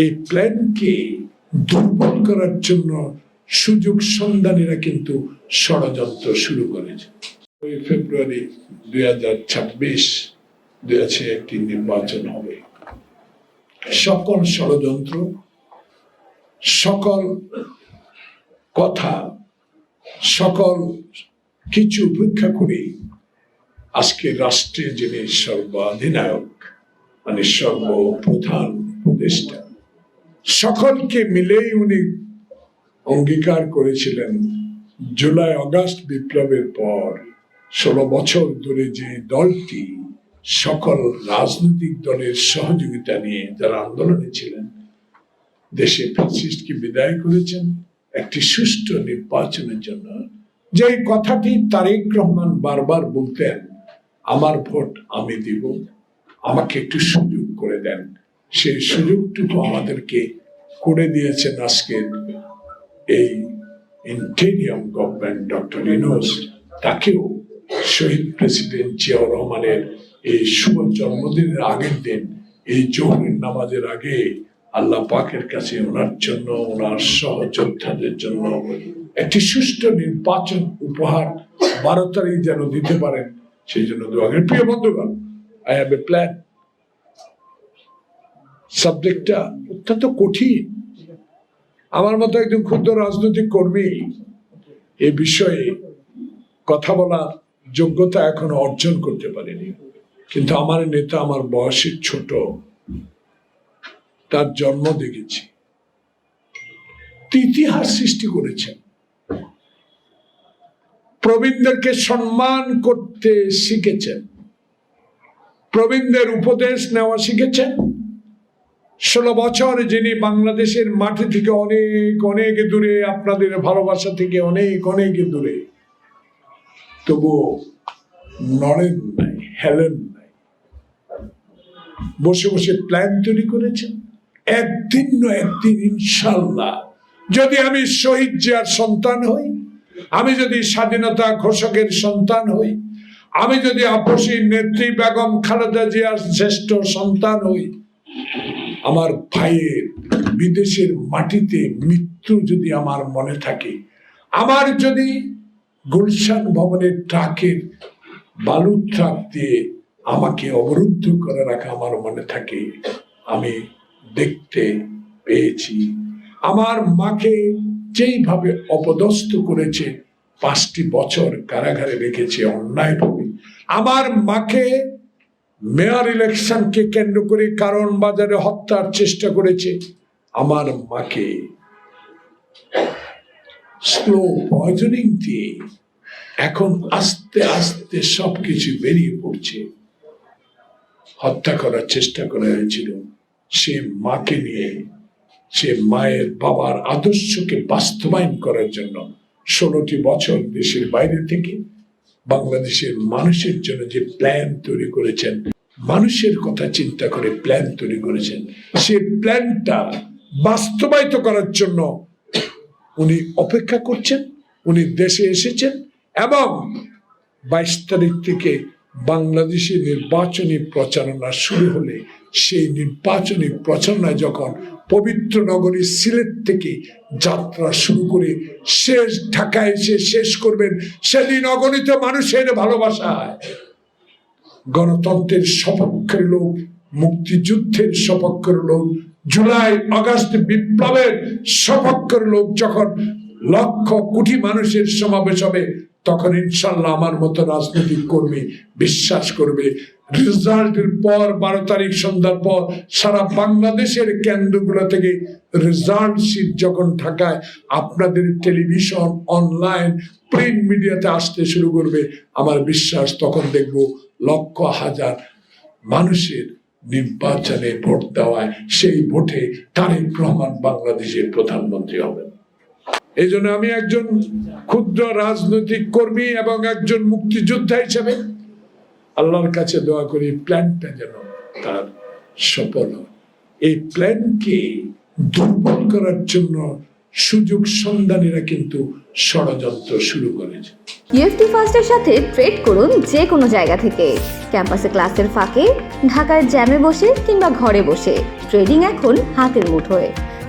এই প্ল্যানকে দুর্বল করার জন্য সুযোগ সন্ধানীরা কিন্তু ষড়যন্ত্র শুরু করেছে। ওই ফেব্রুয়ারি দুই হাজার ছাব্বিশ দুই একটি নির্বাচন হবে। সকল ষড়যন্ত্র, সকল কথা, সকল কিছু উপেক্ষা করে আজকে রাষ্ট্রে যিনি সর্বাধিনায়ক মানে সর্বপ্রধান উপদেষ্টা সকলকে মিলেই উনি অঙ্গীকার করেছিলেন জুলাই অগাস্ট বিপ্লবের পর। ষোলো বছর ধরে যে দলটি সকল রাজনৈতিক দলের সহযোগিতা নিয়ে যারা আন্দোলনে ছিলেন, দেশে ফ্যাসিস্টকে বিদায় করেছেন একটি সুষ্ঠু নির্বাচনের জন্য। যে কথাটি তারেক রহমান বারবার বলতেন, আমার ভোট আমি দিব, আমাকে একটু সুযোগ করে দেন। সেই সুযোগটুকু আমাদেরকে করে দিয়েছেন আজকের এই ইন্টেরিয়াম গভর্নমেন্ট ডক্টর ইনোস তাকেও শহীদ প্রেসিডেন্ট জিয়াউর রহমানের এই শুভ জন্মদিনের আগের দিন, এই জোহরের নামাজের আগে আল্লাহ পাকের কাছে ওনার জন্য, ওনার সহযোদ্ধাদের জন্য একটি সুষ্ঠু নির্বাচন উপহার বারো তারিখ যেন দিতে পারেন, সেই জন্য দোয়া। প্রিয় বন্ধুগণ আই হ্যাভ এ প্ল্যান সাবজেক্টটা অত্যন্ত কঠিন। আমার মতো একজন ক্ষুদ্র রাজনৈতিক কর্মী এ বিষয়ে কথা বলার যোগ্যতা এখনও অর্জন করতে পারিনি। কিন্তু আমার নেতা আমার বয়সের ছোট, তার জন্ম দেখেছি। ইতিহাস সৃষ্টি করেছেন। প্রবীণদেরকে সম্মান করতে শিখেছেন। প্রবীণদের উপদেশ নেওয়া শিখেছেন। ষোলো বছর যিনি বাংলাদেশের মাটি থেকে অনেক অনেক দূরে, আপনাদের ভালোবাসা থেকে অনেক অনেক দূরে, তবুও নড়েন নাই, হেলেন নাই। বসে বসে প্ল্যান তৈরি করেছেন। একদিন না একদিন, ইনশাল্লাহ। যদি আমি শহীদ জিয়ার সন্তান হই, আমি যদি স্বাধীনতা ঘোষকের সন্তান হই, আমি যদি আপসী নেত্রী বেগম খালেদা জিয়ার শ্রেষ্ঠ সন্তান হই আমার ভাইয়ের বিদেশের মাটিতে মৃত্যু যদি আমার মনে থাকে আমার যদি গুলশান ভবনের ট্রাকের বালু ট্রাক দিয়ে আমাকে অবরুদ্ধ করে রাখা আমার মনে থাকে, আমি দেখতে পেয়েছি। আমার মাকে যেইভাবে অপদস্থ করেছে, পাঁচটি বছর কারাগারে রেখেছে অন্যায়ভাবে। আমার মাকে মেয়র ইলেকশনকে কেন্দ্র করে কারণ বাজারে হত্যার চেষ্টা করেছে আমার মাকে। স্লো পয়জনিং দিয়ে এখন আস্তে আস্তে সবকিছু বেরিয়ে পড়ছে। হত্যা করার চেষ্টা করা হয়েছিল। সে মাকে নিয়ে, সে মায়ের বাবার আদর্শকে বাস্তবায়ন করার জন্য ষোলোটি বছর দেশের বাইরে থেকে বাংলাদেশের মানুষের জন্য যে প্ল্যান তৈরি করেছেন, মানুষের কথা চিন্তা করে প্ল্যান তৈরি করেছেন, সে প্ল্যানটা বাস্তবায়িত করার জন্য উনি অপেক্ষা করছেন, উনি দেশে এসেছেন এবং বাইশ তারিখ থেকে বাংলাদেশে নির্বাচনী প্রচারণা শুরু হলে সেই নির্বাচনী প্রচারণা যখন পবিত্র নগরী সিলেট থেকে যাত্রা শুরু করে শেষ ঢাকায় এসে শেষ করবেন সেদিন অগণিত মানুষের ভালোবাসায়। গণতন্ত্রের সপক্ষের লোক মুক্তিযুদ্ধের সপক্ষের লোক জুলাই আগস্ট বিপ্লবের সপক্ষের লোক যখন লক্ষ কোটি মানুষের সমাবেশ হবে তখন ইনশাল্লাহ আমার মতো রাজনৈতিক কর্মী বিশ্বাস করবে। রেজাল্টের পর, বারো তারিখ সন্ধ্যার পর সারা বাংলাদেশের কেন্দ্রগুলো থেকে রেজাল্ট শিট যখন ঢাকায় আপনাদের টেলিভিশন, অনলাইন, প্রিন্ট মিডিয়াতে আসতে শুরু করবে। আমার বিশ্বাস তখন দেখব লক্ষ হাজার মানুষের নির্বাচনে ভোট দেওয়ায় সেই ভোটে তারেক রহমান বাংলাদেশের প্রধানমন্ত্রী হবেন। এই জন্য আমি একজন ক্ষুদ্র রাজনৈতিক কর্মী এবং একজন মুক্তিযোদ্ধা হিসেবে আল্লাহর কাছে দোয়া করি, প্ল্যানটা যেন তার সফল এই প্ল্যানকে দুর্বল করার জন্য সুযোগ সন্ধানীরা কিন্তু ষড়যন্ত্র শুরু করেছে। ইউএফটি ফার্স্টের সাথে ট্রেড করুন যে কোনো জায়গা থেকে। ক্যাম্পাসে ক্লাসের ফাঁকে, ঢাকার জ্যামে বসে কিংবা ঘরে বসে। ট্রেডিং এখন হাতের মুঠোয়।